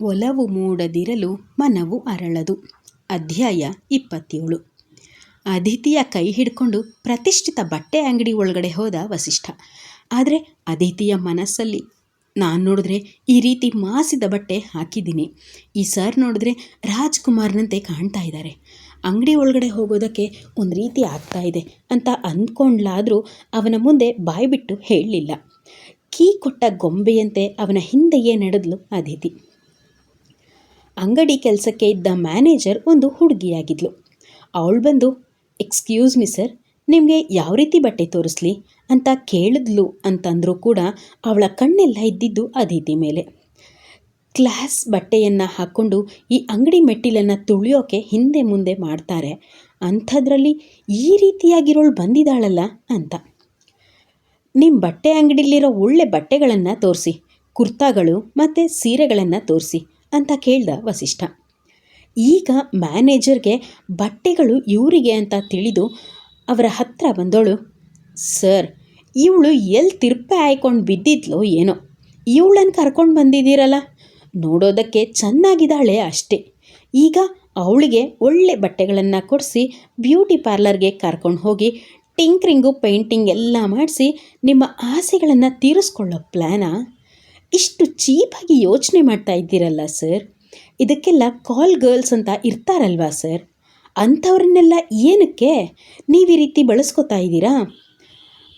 ಒಲವು ಮೂಡದಿರಲು ಮನವು ಅರಳದು. ಅಧ್ಯಾಯ ಇಪ್ಪತ್ತೇಳು. ಅದಿತಿಯ ಕೈ ಹಿಡ್ಕೊಂಡು ಪ್ರತಿಷ್ಠಿತ ಬಟ್ಟೆ ಅಂಗಡಿ ಒಳಗಡೆ ಹೋದ ವಸಿಷ್ಠ. ಆದರೆ ಅದಿತಿಯ ಮನಸ್ಸಲ್ಲಿ, ನಾನು ನೋಡಿದ್ರೆ ಈ ರೀತಿ ಮಾಸಿದ ಬಟ್ಟೆ ಹಾಕಿದ್ದೀನಿ. ಈ ಸರ್ ನೋಡಿದ್ರೆ ರಾಜ್ಕುಮಾರ್ನಂತೆ ಕಾಣ್ತಾ ಇದ್ದಾರೆ. ಅಂಗಡಿ ಒಳಗಡೆ ಹೋಗೋದಕ್ಕೆ ಒಂದು ರೀತಿ ಆಗ್ತಾ ಇದೆ ಅಂತ ಅಂದ್ಕೊಂಡ್ಲಾದರೂ ಅವನ ಮುಂದೆ ಬಾಯ್ಬಿಟ್ಟು ಹೇಳಲಿಲ್ಲ. ಕೀ ಕೊಟ್ಟ ಗೊಂಬೆಯಂತೆ ಅವನ ಹಿಂದೆಯೇ ನಡೆದ್ಲು ಅದಿತಿ ಅಂಗಡಿ ಕೆಲಸಕ್ಕೆ ಇದ್ದ ಮ್ಯಾನೇಜರ್ ಒಂದು ಹುಡುಗಿಯಾಗಿದ್ಲು. ಅವಳು ಬಂದು ಎಕ್ಸ್ಕ್ಯೂಸ್ ಮಿ ಸರ್ ನಿಮಗೆ ಯಾವ ರೀತಿ ಬಟ್ಟೆ ತೋರಿಸ್ಲಿ? ಅಂತ ಕೇಳಿದ್ಲು ಅಂತಂದರೂ ಕೂಡ ಅವಳ ಕಣ್ಣೆಲ್ಲ ಇದ್ದಿದ್ದು ಅದಿತಿ ಮೇಲೆ. ಕ್ಲಾಸ್ ಬಟ್ಟೆಯನ್ನು ಹಾಕ್ಕೊಂಡು ಈ ಅಂಗಡಿ ಮೆಟ್ಟಿಲನ್ನು ತುಳಿಯೋಕೆ ಹಿಂದೆ ಮುಂದೆ ಮಾಡ್ತಾರೆ. ಅಂಥದ್ರಲ್ಲಿ ಈ ರೀತಿಯಾಗಿರೋಳು ಬಂದಿದ್ದಾಳಲ್ಲ ಅಂತ. ನಿಮ್ಮ ಬಟ್ಟೆ ಅಂಗಡಿಲಿರೋ ಒಳ್ಳೆ ಬಟ್ಟೆಗಳನ್ನು ತೋರಿಸಿ, ಕುರ್ತಾಗಳು ಮತ್ತು ಸೀರೆಗಳನ್ನು ತೋರಿಸಿ ಅಂತ ಕೇಳ್ದ ವಸಿಷ್ಠ. ಈಗ ಮ್ಯಾನೇಜರ್ಗೆ ಬಟ್ಟೆಗಳು ಇವರಿಗೆ ಅಂತ ತಿಳಿದು ಅವರ ಹತ್ರ ಬಂದೋಳು, ಸರ್, ಇವಳು ಎಲ್ಲಿ ತಿರ್ಪೆ ಆಯ್ಕೊಂಡು ಬಿದ್ದಿದ್ಲೋ ಏನೋ ಇವಳನ್ನು ಕರ್ಕೊಂಡು ಬಂದಿದ್ದೀರಲ್ಲ? ನೋಡೋದಕ್ಕೆ ಚೆನ್ನಾಗಿದ್ದಾಳೆ ಅಷ್ಟೇ. ಈಗ ಅವಳಿಗೆ ಒಳ್ಳೆ ಬಟ್ಟೆಗಳನ್ನು ಕೊಡಿಸಿ ಬ್ಯೂಟಿ ಪಾರ್ಲರ್ಗೆ ಕರ್ಕೊಂಡು ಹೋಗಿ ಟಿಂಕ್ರಿಂಗು ಪೇಂಟಿಂಗ್ ಎಲ್ಲ ಮಾಡಿಸಿ ನಿಮ್ಮ ಆಸೆಗಳನ್ನು ತೀರಿಸ್ಕೊಳ್ಳೋ ಪ್ಲ್ಯಾನಾ ಇಷ್ಟು ಚೀಪಾಗಿ ಯೋಚನೆ ಮಾಡ್ತಾ ಇದ್ದೀರಲ್ಲ ಸರ್? ಇದಕ್ಕೆಲ್ಲ ಕಾಲ್ ಗರ್ಲ್ಸ್ ಅಂತ ಇರ್ತಾರಲ್ವಾ ಸರ್? ಅಂಥವ್ರನ್ನೆಲ್ಲ ಏನಕ್ಕೆ ನೀವು ಈ ರೀತಿ ಬಳಸ್ಕೊತಾ ಇದ್ದೀರಾ?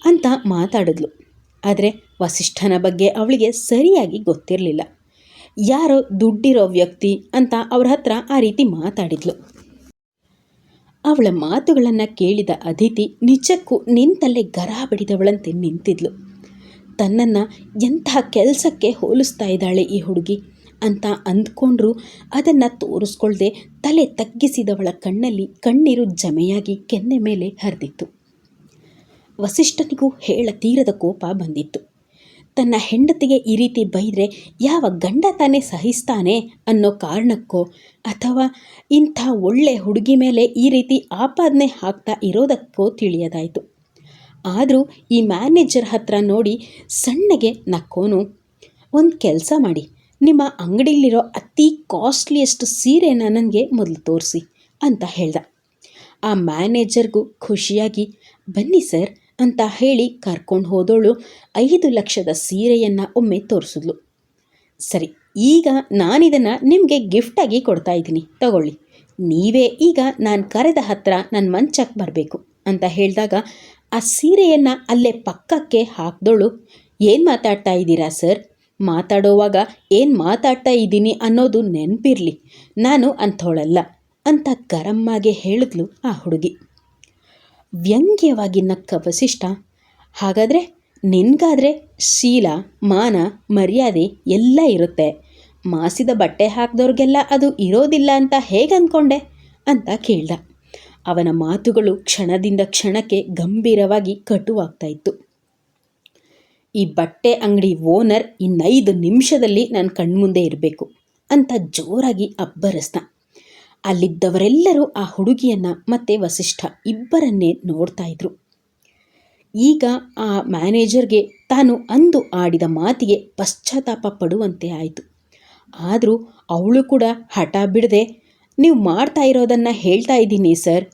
ಅಂತ ಮಾತಾಡಿದ್ಲು. ಆದರೆ ವಸಿಷ್ಠನ ಬಗ್ಗೆ ಅವಳಿಗೆ ಸರಿಯಾಗಿ ಗೊತ್ತಿರಲಿಲ್ಲ. ಯಾರೋ ದುಡ್ಡಿರೋ ವ್ಯಕ್ತಿ ಅಂತ ಅವ್ರ ಹತ್ರ ಆ ರೀತಿ ಮಾತಾಡಿದ್ಲು. ಅವಳ ಮಾತುಗಳನ್ನು ಕೇಳಿದ ಅದಿತಿ ನಿಜಕ್ಕೂ ನಿಂತಲ್ಲೇ ಗರ ಬಡಿದವಳಂತೆ ನಿಂತಿದ್ಲು. ತನ್ನನ್ನು ಎಂಥ ಕೆಲಸಕ್ಕೆ ಹೋಲಿಸ್ತಾ ಇದ್ದಾಳೆ ಈ ಹುಡುಗಿ ಅಂತ ಅಂದ್ಕೊಂಡ್ರು ಅದನ್ನು ತೋರಿಸ್ಕೊಳ್ದೆ ತಲೆ ತಗ್ಗಿಸಿದವಳ ಕಣ್ಣಲ್ಲಿ ಕಣ್ಣೀರು ಜಮೆಯಾಗಿ ಕೆನ್ನೆ ಮೇಲೆ ಹರಿದಿತ್ತು. ವಸಿಷ್ಠನಿಗೂ ಹೇಳ ತೀರದ ಕೋಪ ಬಂದಿತ್ತು. ತನ್ನ ಹೆಂಡತಿಗೆ ಈ ರೀತಿ ಬೈದರೆ ಯಾವ ಗಂಡ ತಾನೇ ಸಹಿಸ್ತಾನೆ ಅನ್ನೋ ಕಾರಣಕ್ಕೋ ಅಥವಾ ಇಂಥ ಒಳ್ಳೆ ಹುಡುಗಿ ಮೇಲೆ ಈ ರೀತಿ ಆಪಾದನೆ ಹಾಕ್ತಾ ಇರೋದಕ್ಕೋ ತಿಳಿಯದಾಯಿತು. ಆದರೂ ಈ ಮ್ಯಾನೇಜರ್ ಹತ್ರ ನೋಡಿ ಸಣ್ಣಗೆ ನಕ್ಕೋನು, ಒಂದು ಕೆಲಸ ಮಾಡಿ. ನಿಮ್ಮ ಅಂಗಡಿಲಿರೋ ಅತಿ ಕಾಸ್ಟ್ಲಿಯೆಸ್ಟ್ ಸೀರೆನ ನನಗೆ ಮೊದಲು ತೋರಿಸಿ, ಅಂತ ಹೇಳ್ದ. ಆ ಮ್ಯಾನೇಜರ್ಗೂ ಖುಷಿಯಾಗಿ, ಬನ್ನಿ ಸರ್, ಅಂತ ಹೇಳಿ ಕರ್ಕೊಂಡು ಹೋದೋಳು ಐದು ಲಕ್ಷದ ಸೀರೆಯನ್ನು ಒಮ್ಮೆ ತೋರಿಸಿದ್ಲು. ಸರಿ, ಈಗ ನಾನಿದನ್ನು ನಿಮಗೆ ಗಿಫ್ಟಾಗಿ ಕೊಡ್ತಾ ಇದ್ದೀನಿ, ತಗೊಳ್ಳಿ. ನೀವೇ ಈಗ ನಾನು ಕರೆದ ಹತ್ರ ನನ್ನ ಮಂಚಕ್ಕೆ ಬರಬೇಕು, ಅಂತ ಹೇಳಿದಾಗ ಆ ಸೀರೆಯನ್ನು ಅಲ್ಲೇ ಪಕ್ಕಕ್ಕೆ ಹಾಕ್ದೋಳು, ಏನು ಮಾತಾಡ್ತಾ ಇದ್ದೀರಾ ಸರ್? ಮಾತಾಡೋವಾಗ ಏನು ಮಾತಾಡ್ತಾ ಇದ್ದೀನಿ ಅನ್ನೋದು ನೆನಪಿರಲಿ. ನಾನು ಅಂಥೋಳಲ್ಲ ಅಂತ ಗರಮ್ಮಾಗೆ ಹೇಳಿದ್ಲು ಆ ಹುಡುಗಿ. ವ್ಯಂಗ್ಯವಾಗಿ ನಕ್ಕ ವಸಿಷ್ಠ, ಹಾಗಾದರೆ ನಿನಗಾದರೆ ಶೀಲ, ಮಾನ, ಮರ್ಯಾದೆ ಎಲ್ಲ ಇರುತ್ತೆ. ಮಾಸಿದ ಬಟ್ಟೆ ಹಾಕಿದವ್ರಿಗೆಲ್ಲ ಅದು ಇರೋದಿಲ್ಲ ಅಂತ ಹೇಗೆ ಅಂದ್ಕೊಂಡೆ ಅಂತ ಕೇಳ್ದ. ಅವನ ಮಾತುಗಳು ಕ್ಷಣದಿಂದ ಕ್ಷಣಕ್ಕೆ ಗಂಭೀರವಾಗಿ ಕಟುವಾಗ್ತಾ ಇತ್ತು ಈ ಬಟ್ಟೆ ಅಂಗಡಿ ಓನರ್ ಇನ್ನೈದು ನಿಮಿಷದಲ್ಲಿ ನನ್ನ ಕಣ್ಮುಂದೆ ಇರಬೇಕು ಅಂತ ಜೋರಾಗಿ ಅಬ್ಬರಸ್ನ ಅಲ್ಲಿದ್ದವರೆಲ್ಲರೂ ಆ ಹುಡುಗಿಯನ್ನು ಮತ್ತೆ ವಸಿಷ್ಠ ಇಬ್ಬರನ್ನೇ ನೋಡ್ತಾ ಇದ್ರು ಈಗ ಆ ಮ್ಯಾನೇಜರ್ಗೆ ತಾನು ಅಂದು ಆಡಿದ ಮಾತಿಗೆ ಪಶ್ಚಾತ್ತಾಪ ಪಡುವಂತೆ ಆಯಿತು. ಆದರೂ ಅವಳು ಕೂಡ ಹಠ ಬಿಡದೆ ನೀವು ಮಾಡ್ತಾ ಇರೋದನ್ನು ಹೇಳ್ತಾ ಇದ್ದೀನಿ, ಸರ್.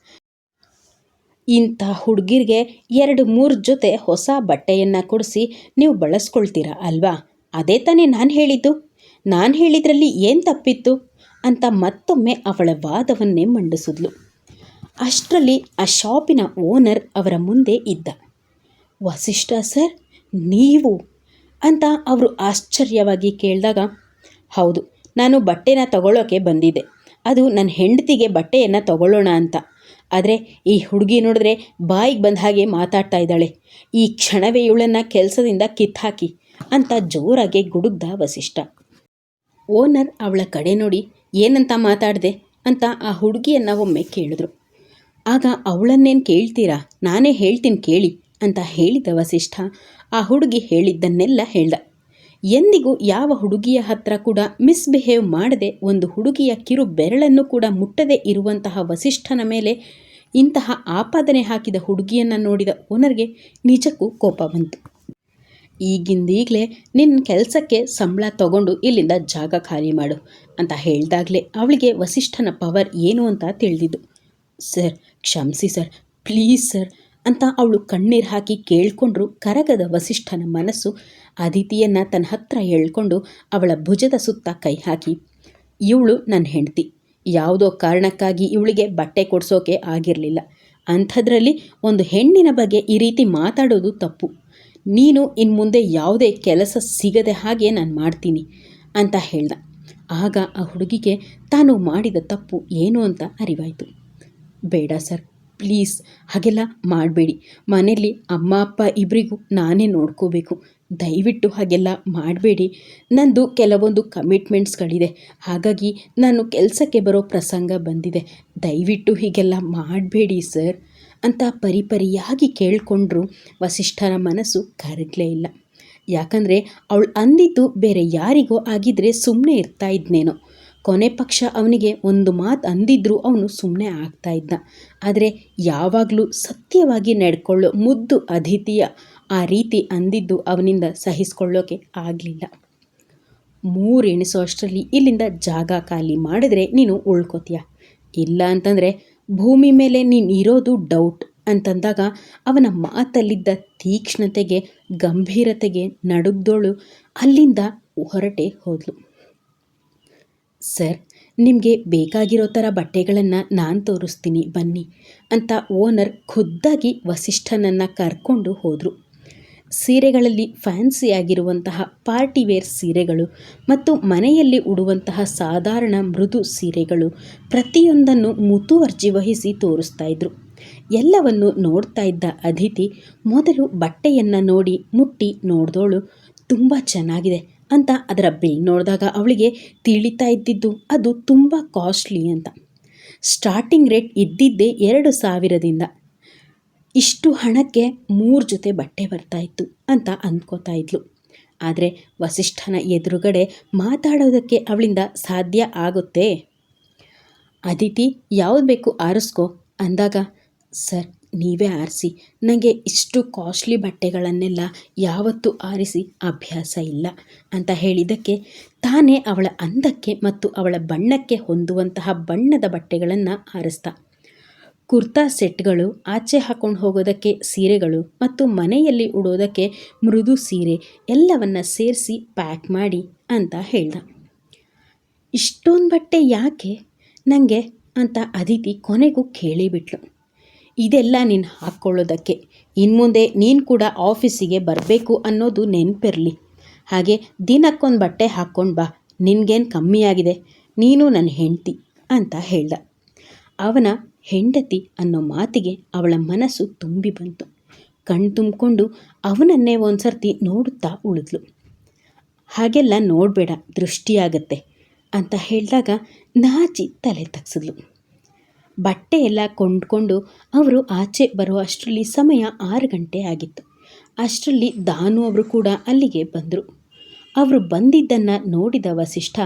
ಇಂಥ ಹುಡುಗಿರಿಗೆ ಎರಡು ಮೂರು ಜೊತೆ ಹೊಸ ಬಟ್ಟೆಯನ್ನು ಕೊಡಿಸಿ ನೀವು ಬಳಸ್ಕೊಳ್ತೀರ ಅಲ್ವಾ? ಅದೇ ತಾನೇ ನಾನು ಹೇಳಿದ್ದು. ನಾನು ಹೇಳಿದ್ರಲ್ಲಿ ಏನು ತಪ್ಪಿತ್ತು? ಅಂತ ಮತ್ತೊಮ್ಮೆ ಅವಳ ವಾದವನ್ನೇ ಮಂಡಿಸಿದ್ಲು. ಅಷ್ಟರಲ್ಲಿ ಆ ಶಾಪಿನ ಓನರ್ ಅವರ ಮುಂದೆ ಇದ್ದ. ವಸಿಷ್ಠ ಸರ್, ನೀವು? ಅಂತ ಅವರು ಆಶ್ಚರ್ಯವಾಗಿ ಕೇಳಿದಾಗ, ಹೌದು, ನಾನು ಬಟ್ಟೆನ ತಗೊಳ್ಳೋಕೆ ಬಂದಿದ್ದೆ. ಅದು ನನ್ನ ಹೆಂಡತಿಗೆ ಬಟ್ಟೆಯನ್ನು ತಗೊಳ್ಳೋಣ ಅಂತ. ಆದರೆ ಈ ಹುಡುಗಿ ನೋಡಿದ್ರೆ ಬಾಯಿಗೆ ಬಂದ ಹಾಗೆ ಮಾತಾಡ್ತಾ ಇದ್ದಾಳೆ. ಈ ಕ್ಷಣವೇ ಇವಳನ್ನು ಕೆಲಸದಿಂದ ಕಿತ್ತಾಕಿ ಅಂತ ಜೋರಾಗಿ ಗುಡುಗ್ದ ವಸಿಷ್ಠ. ಓನರ್ ಅವಳ ಕಡೆ ನೋಡಿ ಏನಂತ ಮಾತಾಡಿದೆ ಅಂತ ಆ ಹುಡುಗಿಯನ್ನು ಒಮ್ಮೆ ಕೇಳಿದ್ರು. ಆಗ ಅವಳನ್ನೇನು ಕೇಳ್ತೀರಾ? ನಾನೇ ಹೇಳ್ತೀನಿ ಕೇಳಿ ಅಂತ ಹೇಳಿದ ವಸಿಷ್ಠ ಆ ಹುಡುಗಿ ಹೇಳಿದ್ದನ್ನೆಲ್ಲ ಹೇಳ್ದ. ಎಂದಿಗೂ ಯಾವ ಹುಡುಗಿಯ ಹತ್ರ ಕೂಡ ಮಿಸ್ಬಿಹೇವ್ ಮಾಡದೆ ಒಂದು ಹುಡುಗಿಯ ಕಿರು ಬೆರಳನ್ನು ಕೂಡ ಮುಟ್ಟದೆ ಇರುವಂತಹ ವಸಿಷ್ಠನ ಮೇಲೆ ಇಂತಹ ಆಪಾದನೆ ಹಾಕಿದ ಹುಡುಗಿಯನ್ನು ನೋಡಿದ ಓನರ್ಗೆ ನಿಜಕ್ಕೂ ಕೋಪ ಬಂತು. ಈಗಿಂದೀಗಲೇ ನಿನ್ನ ಕೆಲಸಕ್ಕೆ ಸಂಬಳ ತಗೊಂಡು ಇಲ್ಲಿಂದ ಜಾಗ ಖಾಲಿ ಮಾಡು ಅಂತ ಹೇಳಿದಾಗಲೇ ಅವಳಿಗೆ ವಸಿಷ್ಠನ ಪವರ್ ಏನು ಅಂತ ತಿಳಿದಿದ್ದು. ಸರ್, ಕ್ಷಮಿಸಿ ಸರ್ ಪ್ಲೀಸ್ ಸರ್ ಅಂತ ಅವಳು ಕಣ್ಣೀರು ಹಾಕಿ ಕೇಳ್ಕೊಂಡ್ರು ಕರಗದ ವಸಿಷ್ಠನ ಮನಸ್ಸು. ಅದಿತಿಯನ್ನು ತನ್ನ ಹತ್ರ ಎಳ್ಕೊಂಡು ಅವಳ ಭುಜದ ಸುತ್ತ ಕೈ ಹಾಕಿ, ಇವಳು ನನ್ನ ಹೆಂಡತಿ. ಯಾವುದೋ ಕಾರಣಕ್ಕಾಗಿ ಇವಳಿಗೆ ಬಟ್ಟೆ ಕೊಡಿಸೋಕೆ ಆಗಿರಲಿಲ್ಲ. ಅಂಥದ್ರಲ್ಲಿ ಒಂದು ಹೆಣ್ಣಿನ ಬಗ್ಗೆ ಈ ರೀತಿ ಮಾತಾಡೋದು ತಪ್ಪು. ನೀನು ಇನ್ನು ಮುಂದೆ ಯಾವುದೇ ಕೆಲಸ ಸಿಗದೆ ಹಾಗೆ ನಾನು ಮಾಡ್ತೀನಿ ಅಂತ ಹೇಳ್ದ. ಆಗ ಆ ಹುಡುಗಿಗೆ ತಾನು ಮಾಡಿದ ತಪ್ಪು ಏನು ಅಂತ ಅರಿವಾಯಿತು. ಬೇಡ ಸರ್. ಪ್ಲೀಸ್ ಹಾಗೆಲ್ಲ ಮಾಡಬೇಡಿ. ಮನೆಯಲ್ಲಿ ಅಮ್ಮ, ಅಪ್ಪ ಇಬ್ಬರಿಗೂ ನಾನೇ ನೋಡ್ಕೋಬೇಕು. ದಯವಿಟ್ಟು ಹಾಗೆಲ್ಲ ಮಾಡಬೇಡಿ. ನಂದು ಕೆಲವೊಂದು ಕಮಿಟ್ಮೆಂಟ್ಸ್ಗಳಿದೆ. ಹಾಗಾಗಿ ನಾನು ಕೆಲಸಕ್ಕೆ ಬರೋ ಪ್ರಸಂಗ ಬಂದಿದೆ. ದಯವಿಟ್ಟು ಹೀಗೆಲ್ಲ ಮಾಡಬೇಡಿ ಸರ್ ಅಂತ ಪರಿಪರಿಯಾಗಿ ಕೇಳಿಕೊಂಡ್ರು ವಸಿಷ್ಠರ ಮನಸ್ಸು ಕರಗಲೇ ಇಲ್ಲ. ಯಾಕಂದರೆ ಅವಳು ಅಂದಿದ್ದು ಬೇರೆ ಯಾರಿಗೋ ಆಗಿದ್ದರೆ ಸುಮ್ಮನೆ ಇರ್ತಾ ಇದ್ನೇನೋ. ಕೊನೆ ಪಕ್ಷ ಅವನಿಗೆ ಒಂದು ಮಾತು ಅಂದಿದ್ರೂ ಅವನು ಸುಮ್ಮನೆ ಆಗ್ತಾ ಇದ್ದ. ಆದರೆ ಯಾವಾಗಲೂ ಸತ್ಯವಾಗಿ ನಡ್ಕೊಳ್ಳೋ ಮುದ್ದು ಅತಿಥಿಯ ಆ ರೀತಿ ಅಂದಿದ್ದು ಅವನಿಂದ ಸಹಿಸ್ಕೊಳ್ಳೋಕೆ ಆಗಲಿಲ್ಲ. ಮೂರು ಎಣಿಸೋ ಅಷ್ಟರಲ್ಲಿ ಇಲ್ಲಿಂದ ಜಾಗ ಖಾಲಿ ಮಾಡಿದ್ರೆ ನೀನು ಉಳ್ಕೋತೀಯ. ಇಲ್ಲ ಅಂತಂದರೆ ಭೂಮಿ ಮೇಲೆ ನೀನು ಇರೋದು ಡೌಟ್ ಅಂತಂದಾಗ ಅವನ ಮಾತಲ್ಲಿದ್ದ ತೀಕ್ಷ್ಣತೆಗೆ, ಗಂಭೀರತೆಗೆ ನಡುಗ್ದೋಳು ಅಲ್ಲಿಂದ ಹೊರಟೆ ಹೋದ್ಲು. ಸರ್, ನಿಮಗೆ ಬೇಕಾಗಿರೋ ಥರ ಬಟ್ಟೆಗಳನ್ನು ನಾನು ತೋರಿಸ್ತೀನಿ, ಬನ್ನಿ ಅಂತ ಓನರ್ ಖುದ್ದಾಗಿ ವಸಿಷ್ಠನನ್ನು ಕರ್ಕೊಂಡು ಹೋದರು. ಸೀರೆಗಳಲ್ಲಿ ಫ್ಯಾನ್ಸಿಯಾಗಿರುವಂತಹ ಪಾರ್ಟಿವೇರ್ ಸೀರೆಗಳು ಮತ್ತು ಮನೆಯಲ್ಲಿ ಉಡುವಂತಹ ಸಾಧಾರಣ ಮೃದು ಸೀರೆಗಳು ಪ್ರತಿಯೊಂದನ್ನು ಮುತುವರ್ಜಿ ವಹಿಸಿ ತೋರಿಸ್ತಾ ಇದ್ರು. ಎಲ್ಲವನ್ನು ನೋಡ್ತಾ ಇದ್ದ ಅದಿತಿ, ಮೊದಲು ಬಟ್ಟೆಯನ್ನು ನೋಡಿ ಮುಟ್ಟಿ ನೋಡಿದೋಳು, ತುಂಬ ಚೆನ್ನಾಗಿದೆ ಅಂತ ಅದರ ಬಿಲ್ ನೋಡಿದಾಗ ಅವಳಿಗೆ ತಿಳಿತಾ ಇದ್ದಿದ್ದು, ಅದು ತುಂಬ ಕಾಸ್ಟ್ಲಿ ಅಂತ. ಸ್ಟಾರ್ಟಿಂಗ್ ರೇಟ್ ಇದ್ದಿದ್ದೇ ಎರಡು ಸಾವಿರದಿಂದ. ಇಷ್ಟು ಹಣಕ್ಕೆ ಮೂರು ಜೊತೆ ಬಟ್ಟೆ ಬರ್ತಾಯಿತ್ತು ಅಂತ ಅಂದ್ಕೋತಾ ಇದ್ಲು. ಆದರೆ ವಸಿಷ್ಠನ ಎದುರುಗಡೆ ಮಾತಾಡೋದಕ್ಕೆ ಅವಳಿಂದ ಸಾಧ್ಯ ಆಗುತ್ತೆ? ಅದಿತಿ, ಯಾವುದು ಬೇಕು ಆರಿಸ್ಕೋ ಅಂದಾಗ, ಸರ್ ನೀವೇ ಆರಿಸಿ. ನನಗೆ ಇಷ್ಟು ಕಾಸ್ಟ್ಲಿ ಬಟ್ಟೆಗಳನ್ನೆಲ್ಲ ಯಾವತ್ತೂ ಆರಿಸಿ ಅಭ್ಯಾಸ ಇಲ್ಲ ಅಂತ ಹೇಳಿದ್ದಕ್ಕೆ ತಾನೇ ಅವಳ ಅಂದಕ್ಕೆ ಮತ್ತು ಅವಳ ಬಣ್ಣಕ್ಕೆ ಹೊಂದುವಂತಹ ಬಣ್ಣದ ಬಟ್ಟೆಗಳನ್ನು ಆರಿಸ್ತ. ಕುರ್ತಾ ಸೆಟ್ಗಳು ಆಚೆ ಹಾಕ್ಕೊಂಡು ಹೋಗೋದಕ್ಕೆ ಸೀರೆಗಳು ಮತ್ತು ಮನೆಯಲ್ಲಿ ಉಡೋದಕ್ಕೆ ಮೃದು ಸೀರೆ ಎಲ್ಲವನ್ನು ಸೇರಿಸಿ ಪ್ಯಾಕ್ ಮಾಡಿ ಅಂತ ಹೇಳ್ದ. ಇಷ್ಟೊಂದು ಬಟ್ಟೆ ಯಾಕೆ? ನನಗೆ ಅಂತ ಅದಿತಿ ಕೊನೆಗೂ ಕೇಳಿಬಿಟ್ಲು. ಇದೆಲ್ಲ ನೀನು ಹಾಕ್ಕೊಳ್ಳೋದಕ್ಕೆ. ಇನ್ಮುಂದೆ ನೀನು ಕೂಡ ಆಫೀಸಿಗೆ ಬರಬೇಕು ಅನ್ನೋದು ನೆನಪಿರಲಿ. ಹಾಗೆ ದಿನಕ್ಕೊಂದು ಬಟ್ಟೆ ಹಾಕ್ಕೊಂಡು ಬಾ. ನಿನಗೇನು ಕಮ್ಮಿಯಾಗಿದೆ. ನೀನು ನನ್ನ ಹೆಂಡತಿ ಅಂತ ಹೇಳ್ದ. ಅವನ ಹೆಂಡತಿ ಅನ್ನೋ ಮಾತಿಗೆ ಅವಳ ಮನಸ್ಸು ತುಂಬಿ ಬಂತು. ಕಣ್ಣು ತುಂಬಿಕೊಂಡು ಅವನನ್ನೇ ಒಂದು ಸರ್ತಿ ನೋಡುತ್ತಾ ಉಳಿದ್ಲು. ಹಾಗೆಲ್ಲ ನೋಡಬೇಡ, ದೃಷ್ಟಿಯಾಗತ್ತೆ ಅಂತ ಹೇಳಿದಾಗ ನಾಚಿ ತಲೆ ತಗ್ಸಿದ್ಲು. ಬಟ್ಟೆ ಎಲ್ಲ ಕೊಂಡ್ಕೊಂಡು ಅವರು ಆಚೆ ಬರೋ ಅಷ್ಟರಲ್ಲಿ ಸಮಯ ಆರು ಗಂಟೆ ಆಗಿತ್ತು. ಅಷ್ಟರಲ್ಲಿ ದಾನು ಅವರು ಕೂಡ ಅಲ್ಲಿಗೆ ಬಂದರು. ಅವರು ಬಂದಿದ್ದನ್ನು ನೋಡಿದ ವಸಿಷ್ಠ,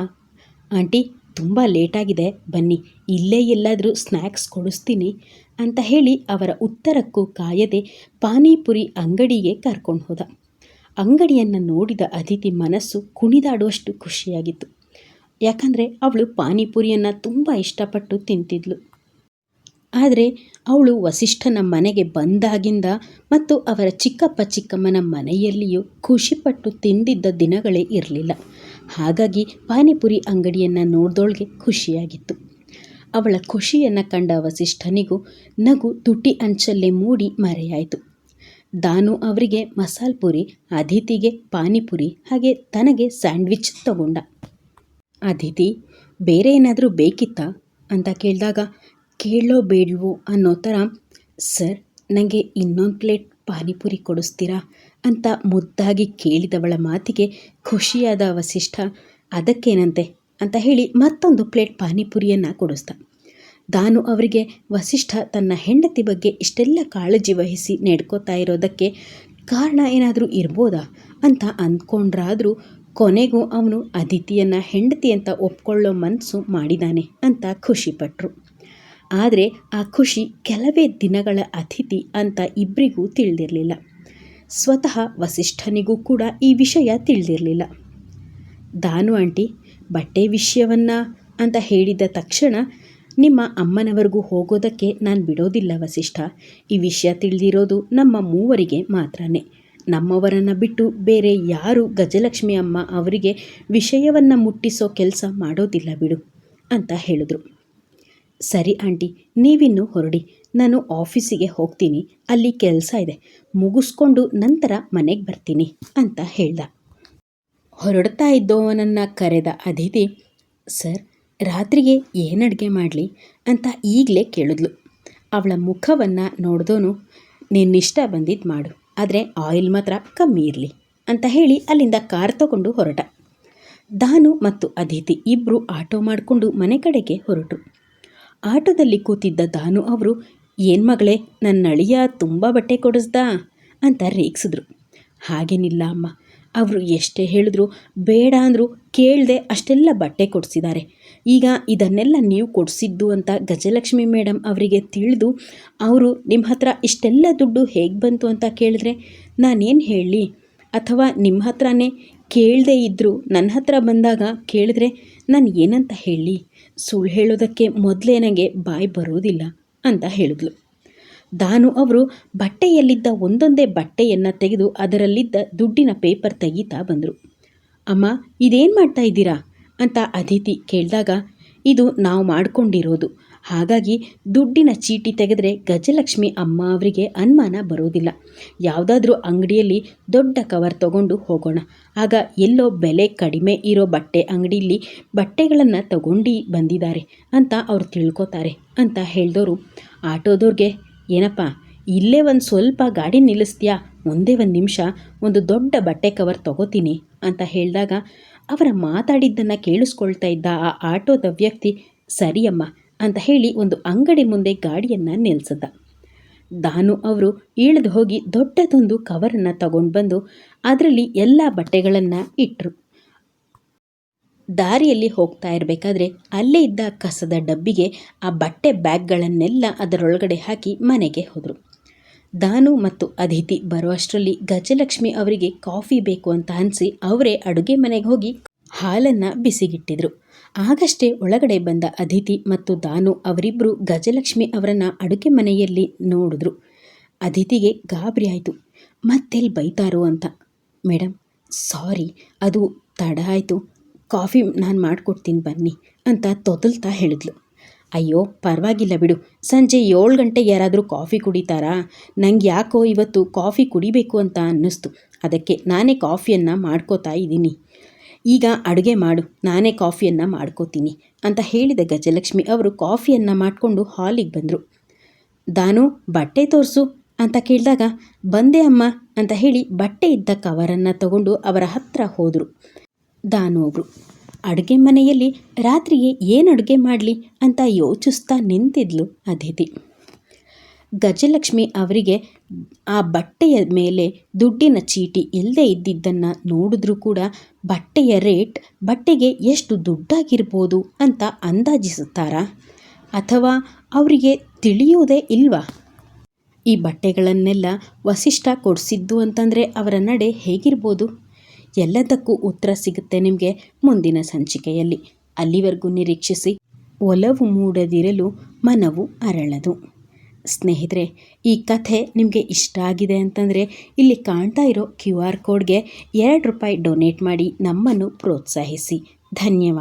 ಆಂಟಿ, ತುಂಬ ಲೇಟಾಗಿದೆ, ಬನ್ನಿ, ಇಲ್ಲೇ ಎಲ್ಲಾದರೂ ಸ್ನ್ಯಾಕ್ಸ್ ಕೊಡಿಸ್ತೀನಿ ಅಂತ ಹೇಳಿ ಅವರ ಉತ್ತರಕ್ಕೂ ಕಾಯದೆ ಪಾನಿಪುರಿ ಅಂಗಡಿಗೆ ಕರ್ಕೊಂಡು ಹೋದ. ಅಂಗಡಿಯನ್ನು ನೋಡಿದ ಅತಿಥಿ ಮನಸ್ಸು ಕುಣಿದಾಡುವಷ್ಟು ಖುಷಿಯಾಗಿತ್ತು. ಯಾಕಂದರೆ ಅವಳು ಪಾನಿಪುರಿಯನ್ನು ತುಂಬ ಇಷ್ಟಪಟ್ಟು ತಿಂತಿದ್ಲು. ಆದರೆ ಅವಳು ವಸಿಷ್ಠನ ಮನೆಗೆ ಬಂದಾಗಿಂದ ಮತ್ತು ಅವರ ಚಿಕ್ಕಪ್ಪ ಚಿಕ್ಕಮ್ಮನ ಮನೆಯಲ್ಲಿಯೂ ಖುಷಿಪಟ್ಟು ತಿಂದಿದ್ದ ದಿನಗಳೇ ಇರಲಿಲ್ಲ. ಹಾಗಾಗಿ ಪಾನಿಪುರಿ ಅಂಗಡಿಯನ್ನು ನೋಡ್ದೋಳ್ಗೆ ಖುಷಿಯಾಗಿತ್ತು. ಅವಳ ಖುಷಿಯನ್ನು ಕಂಡ ವಸಿಷ್ಠನಿಗೂ ನಗು ತುಟಿ ಅಂಚಲ್ಲೇ ಮೂಡಿ ಮರೆಯಾಯಿತು. ದಾನು ಅವರಿಗೆ ಮಸಾಲೆ ಪುರಿ ಅದಿತಿಗೆ ಪಾನಿಪುರಿ, ಹಾಗೆ ತನಗೆ ಸ್ಯಾಂಡ್ವಿಚ್ ತಗೊಂಡ. ಅದಿತಿ ಬೇರೆ ಏನಾದರೂ ಬೇಕಿತ್ತಾ? ಅಂತ ಕೇಳಿದಾಗ ಕೇಳೋ ಬೇಡವೋ ಅನ್ನೋ ಥರ, ಸರ್ ನನಗೆ ಇನ್ನೊಂದು ಪ್ಲೇಟ್ ಪಾನಿಪುರಿ ಕೊಡಿಸ್ತೀರಾ? ಅಂತ ಮುದ್ದಾಗಿ ಕೇಳಿದವಳ ಮಾತಿಗೆ ಖುಷಿಯಾದ ವಸಿಷ್ಠ, ಅದಕ್ಕೇನಂತೆ? ಅಂತ ಹೇಳಿ ಮತ್ತೊಂದು ಪ್ಲೇಟ್ ಪಾನಿಪುರಿಯನ್ನು ಕೊಡಿಸ್ದ. ದಾನು ಅವರಿಗೆ, ವಸಿಷ್ಠ, ತನ್ನ ಹೆಂಡತಿ ಬಗ್ಗೆ ಇಷ್ಟೆಲ್ಲ ಕಾಳಜಿ ವಹಿಸಿ ನಡ್ಕೋತಾ ಇರೋದಕ್ಕೆ ಕಾರಣ ಏನಾದರೂ ಇರ್ಬೋದಾ? ಅಂತ ಅಂದ್ಕೊಂಡ್ರಾದರೂ, ಕೊನೆಗೂ ಅವನು, ಅದಿತಿಯನ್ನು ಹೆಂಡತಿ ಅಂತ ಒಪ್ಕೊಳ್ಳೋ ಮನಸ್ಸು ಮಾಡಿದಾನೆ ಅಂತ ಖುಷಿಪಟ್ಟರು ಆದರೆ ಆ ಖುಷಿ ಕೆಲವೇ ದಿನಗಳ ಅತಿಥಿ ಅಂತ ಇಬ್ಬರಿಗೂ ತಿಳಿದಿರಲಿಲ್ಲ. ಸ್ವತಃ ವಸಿಷ್ಠನಿಗೂ ಕೂಡ ಈ ವಿಷಯ ತಿಳಿದಿರಲಿಲ್ಲ. ದಾನು ಆಂಟಿ, ಬಟ್ಟೆ ವಿಷಯವನ್ನ? ಅಂತ ಹೇಳಿದ ತಕ್ಷಣ, ನಿಮ್ಮ ಅಮ್ಮನವರೆಗೂ ಹೋಗೋದಕ್ಕೆ ನಾನು ಬಿಡೋದಿಲ್ಲ ವಸಿಷ್ಠ. ಈ ವಿಷಯ ತಿಳಿದಿರೋದು ನಮ್ಮ ಮೂವರಿಗೆ ಮಾತ್ರನೇ. ನಮ್ಮವರನ್ನು ಬಿಟ್ಟು ಬೇರೆ ಯಾರು ಗಜಲಕ್ಷ್ಮಿ ಅಮ್ಮ ಅವರಿಗೆ ವಿಷಯವನ್ನು ಮುಟ್ಟಿಸೋ ಕೆಲಸ ಮಾಡೋದಿಲ್ಲ ಬಿಡು, ಅಂತ ಹೇಳಿದ್ರು. ಸರಿ ಆಂಟಿ, ನೀವಿನ್ನು ಹೊರಡಿ. ನಾನು ಆಫೀಸಿಗೆ ಹೋಗ್ತೀನಿ. ಅಲ್ಲಿ ಕೆಲಸ ಇದೆ. ಮುಗಿಸ್ಕೊಂಡು ನಂತರ ಮನೆಗೆ ಬರ್ತೀನಿ ಅಂತ ಹೇಳ್ದ. ಹೊರಡ್ತಾ ಇದ್ದವನನ್ನು ಕರೆದ ಅದಿತಿ, ಸರ್, ರಾತ್ರಿಗೆ ಏನು ಅಡುಗೆ ಮಾಡಲಿ? ಅಂತ ಈಗಲೇ ಕೇಳಿದ್ಲು. ಅವಳ ಮುಖವನ್ನು ನೋಡ್ದೋನು, ನಿನ್ನಿಷ್ಟ ಬಂದಿದ್ದು ಮಾಡು, ಆದರೆ ಆಯಿಲ್ ಮಾತ್ರ ಕಮ್ಮಿ ಇರಲಿ, ಅಂತ ಹೇಳಿ ಅಲ್ಲಿಂದ ಕಾರ್ ತಗೊಂಡು ಹೊರಟ. ದಾನು ಮತ್ತು ಅದಿತಿ ಇಬ್ಬರು ಆಟೋ ಮಾಡಿಕೊಂಡು ಮನೆ ಕಡೆಗೆ ಹೊರಟರು. ಆಟೋದಲ್ಲಿ ಕೂತಿದ್ದ ದಾನು ಅವರು, ಏನು ಮಗಳೇ ನನ್ನ ಅಳಿಯ ತುಂಬ ಬಟ್ಟೆ ಕೊಡಿಸ್ದಾ? ಅಂತ ರೇಗಿಸಿದ್ರು. ಹಾಗೇನಿಲ್ಲ ಅಮ್ಮ. ಅವರು ಎಷ್ಟೇ ಹೇಳಿದ್ರು ಬೇಡ ಅಂದರು ಕೇಳದೆ ಅಷ್ಟೆಲ್ಲ ಬಟ್ಟೆ ಕೊಡಿಸಿದ್ದಾರೆ. ಈಗ ಇದನ್ನೆಲ್ಲ ನೀವು ಕೊಡಿಸಿದ್ದು ಅಂತ ಗಜಲಕ್ಷ್ಮಿ ಮೇಡಮ್ ಅವರಿಗೆ ತಿಳಿದು, ಅವರು ನಿಮ್ಮ ಹತ್ರ ಇಷ್ಟೆಲ್ಲ ದುಡ್ಡು ಹೇಗೆ ಬಂತು ಅಂತ ಕೇಳಿದ್ರೆ, ನಾನೇನು ಹೇಳಲಿ ಅಥವಾ ನಿಮ್ಮ ಹತ್ರನೇ ಕೇಳದೇ ಇದ್ದರೂ ನನ್ನ ಹತ್ರ ಬಂದಾಗ ಕೇಳಿದ್ರೆ ನಾನು ಏನಂತ ಹೇಳಲಿ ಸುಳ್ಳು ಹೇಳೋದಕ್ಕೆ ಮೊದಲೇ ನನಗೆ ಬಾಯಿ ಬರೋದಿಲ್ಲ ಅಂತ ಹೇಳಿದ್ಲು. ದಾನು ಅವರು ಬಟ್ಟೆಯಲ್ಲಿದ್ದ ಒಂದೊಂದೇ ಬಟ್ಟೆಯನ್ನು ತೆಗೆದು ಅದರಲ್ಲಿದ್ದ ದುಡ್ಡಿನ ಪೇಪರ್ ತೆಗೀತಾ ಬಂದರು. ಅಮ್ಮ, ಇದೇನು ಮಾಡ್ತಾ ಇದ್ದೀರಾ? ಅಂತ ಅದಿತಿ ಕೇಳಿದಾಗ, ಇದು ನಾವು ಮಾಡ್ಕೊಂಡಿರೋದು. ಹಾಗಾಗಿ ದುಡ್ಡಿನ ಚೀಟಿ ತೆಗೆದರೆ ಗಜಲಕ್ಷ್ಮಿ ಅಮ್ಮ ಅವರಿಗೆ ಅನುಮಾನ ಬರೋದಿಲ್ಲ ಯಾವುದಾದ್ರೂ ಅಂಗಡಿಯಲ್ಲಿ ದೊಡ್ಡ ಕವರ್ ತಗೊಂಡು ಹೋಗೋಣ. ಆಗ ಎಲ್ಲೋ ಬೆಲೆ ಕಡಿಮೆ ಇರೋ ಬಟ್ಟೆ ಅಂಗಡಿಯಲ್ಲಿ ಬಟ್ಟೆಗಳನ್ನು ತಗೊಂಡು ಬಂದಿದ್ದಾರೆ ಅಂತ ಅವ್ರು ತಿಳ್ಕೊತಾರೆ ಅಂತ ಹೇಳಿದವರು ಆಟೋದವ್ರಿಗೆ, ಏನಪ್ಪ, ಇಲ್ಲೇ ಒಂದು ಸ್ವಲ್ಪ ಗಾಡಿ ನಿಲ್ಲಿಸ್ತೀಯಾ? ಒಂದೇ ಒಂದು ನಿಮಿಷ, ಒಂದು ದೊಡ್ಡ ಬಟ್ಟೆ ಕವರ್ ತಗೋತೀನಿ ಅಂತ ಹೇಳಿದಾಗ ಅವರ ಮಾತಾಡಿದ್ದನ್ನು ಕೇಳಿಸ್ಕೊಳ್ತಾ ಇದ್ದ ಆ ಆಟೋದ ವ್ಯಕ್ತಿ, ಸರಿಯಮ್ಮ ಅಂತ ಹೇಳಿ ಒಂದು ಅಂಗಡಿ ಮುಂದೆ ಗಾಡಿಯನ್ನು ನಿಲ್ಲಿಸಿದ ದಾನು ಅವರು ಇಳಿದು ಹೋಗಿ ದೊಡ್ಡದೊಂದು ಕವರನ್ನು ತಗೊಂಡು ಬಂದು ಅದರಲ್ಲಿ ಎಲ್ಲ ಬಟ್ಟೆಗಳನ್ನು ಇಟ್ಟರು ದಾರಿಯಲ್ಲಿ ಹೋಗ್ತಾ ಇರಬೇಕಾದ್ರೆ ಅಲ್ಲೇ ಇದ್ದ ಕಸದ ಡಬ್ಬಿಗೆ ಆ ಬಟ್ಟೆ ಬ್ಯಾಗ್ಗಳನ್ನೆಲ್ಲ ಅದರೊಳಗಡೆ ಹಾಕಿ ಮನೆಗೆ ಹೋದರು. ದಾನು ಮತ್ತು ಅದಿತಿ ಬರುವಷ್ಟರಲ್ಲಿ ಗಜಲಕ್ಷ್ಮಿ ಅವರಿಗೆ ಕಾಫಿ ಬೇಕು ಅಂತ ಅನಿಸಿ ಅವರೇ ಅಡುಗೆ ಮನೆಗೆ ಹೋಗಿ ಹಾಲನ್ನು ಬಿಸಿಗಿಟ್ಟಿದ್ರು. ಆಗಷ್ಟೇ ಒಳಗಡೆ ಬಂದ ಅದಿತಿ ಮತ್ತು ದಾನು ಅವರಿಬ್ಬರು ಗಜಲಕ್ಷ್ಮಿ ಅವರನ್ನು ಅಡುಗೆ ಮನೆಯಲ್ಲಿ ನೋಡಿದ್ರು. ಅದಿತಿಗೆ ಗಾಬರಿ ಆಯಿತು. ಮತ್ತೆಲ್ಲಿ ಬೈತಾರೋ ಅಂತ. ಮೇಡಮ್ ಸಾರಿ, ಅದು ತಡ ಆಯಿತು. ಕಾಫಿ ನಾನು ಮಾಡಿಕೊಡ್ತೀನಿ ಬನ್ನಿ ಅಂತ ತೊದಲ್ತಾ ಹೇಳಿದ್ಲು. ಅಯ್ಯೋ, ಪರವಾಗಿಲ್ಲ ಬಿಡು. ಸಂಜೆ ಏಳು ಗಂಟೆಗೆ ಯಾರಾದರೂ ಕಾಫಿ ಕುಡಿತಾರಾ? ನಂಗೆ ಯಾಕೋ ಇವತ್ತು ಕಾಫಿ ಕುಡಿಬೇಕು ಅಂತ ಅನ್ನಿಸ್ತು. ಅದಕ್ಕೆ ನಾನೇ ಕಾಫಿಯನ್ನು ಮಾಡ್ಕೋತಾ ಇದ್ದೀನಿ. ಈಗ ಅಡುಗೆ ಮಾಡು, ನಾನೇ ಕಾಫಿಯನ್ನು ಮಾಡ್ಕೋತೀನಿ ಅಂತ ಹೇಳಿದ ಗಜಲಕ್ಷ್ಮಿ ಅವರು ಕಾಫಿಯನ್ನು ಮಾಡಿಕೊಂಡು ಹಾಲಿಗೆ ಬಂದರು. ದಾನು, ಬಟ್ಟೆ ತೋರಿಸು ಅಂತ ಕೇಳಿದಾಗ, ಬಂದೆ ಅಮ್ಮ ಅಂತ ಹೇಳಿ ಬಟ್ಟೆ ಇದ್ದ ಕವರನ್ನು ತಗೊಂಡು ಅವರ ಹತ್ರ ಹೋದರು. ದಾನು ಅವರು ಅಡುಗೆ ಮನೆಯಲ್ಲಿ ರಾತ್ರಿಗೆ ಏನು ಅಡುಗೆ ಮಾಡಲಿ ಅಂತ ಯೋಚಿಸ್ತಾ ನಿಂತಿದ್ಲು ಅದಿತಿ ಗಜಲಕ್ಷ್ಮಿ ಅವರಿಗೆ ಆ ಬಟ್ಟೆಯ ಮೇಲೆ ದುಡ್ಡಿನ ಚೀಟಿ ಇಲ್ಲದೆ ಇದ್ದಿದ್ದನ್ನು ನೋಡಿದ್ರೂ ಕೂಡ ಬಟ್ಟೆಯ ರೇಟ್ ಬಟ್ಟೆಗೆ ಎಷ್ಟು ದುಡ್ಡಾಗಿರ್ಬೋದು ಅಂತ ಅಂದಾಜಿಸುತ್ತಾರಾ? ಅಥವಾ ಅವರಿಗೆ ತಿಳಿಯುವುದೇ ಇಲ್ವಾ? ಈ ಬಟ್ಟೆಗಳನ್ನೆಲ್ಲ ವಸಿಷ್ಠ ಕೊಡಿಸಿದ್ದು ಅಂತಂದರೆ ಅವರ ನಡೆ ಹೇಗಿರ್ಬೋದು? ಎಲ್ಲದಕ್ಕೂ ಉತ್ತರ ಸಿಗುತ್ತೆ ನಿಮಗೆ ಮುಂದಿನ ಸಂಚಿಕೆಯಲ್ಲಿ. ಅಲ್ಲಿವರೆಗೂ ನಿರೀಕ್ಷಿಸಿ, ಒಲವು ಮೂಡದಿರಲು ಮನವು ಅರಳದು. ಸ್ನೇಹಿತರೆ, ಈ ಕಥೆ ನಿಮಗೆ ಇಷ್ಟ ಆಗಿದೆ ಅಂತಂದರೆ ಇಲ್ಲಿ ಕಾಣ್ತಾ ಇರೋ ಕ್ಯೂ ಆರ್ ಕೋಡ್ಗೆ ಎರಡು ರೂಪಾಯಿ ಡೊನೇಟ್ ಮಾಡಿ ನಮ್ಮನ್ನು ಪ್ರೋತ್ಸಾಹಿಸಿ. ಧನ್ಯವಾದ.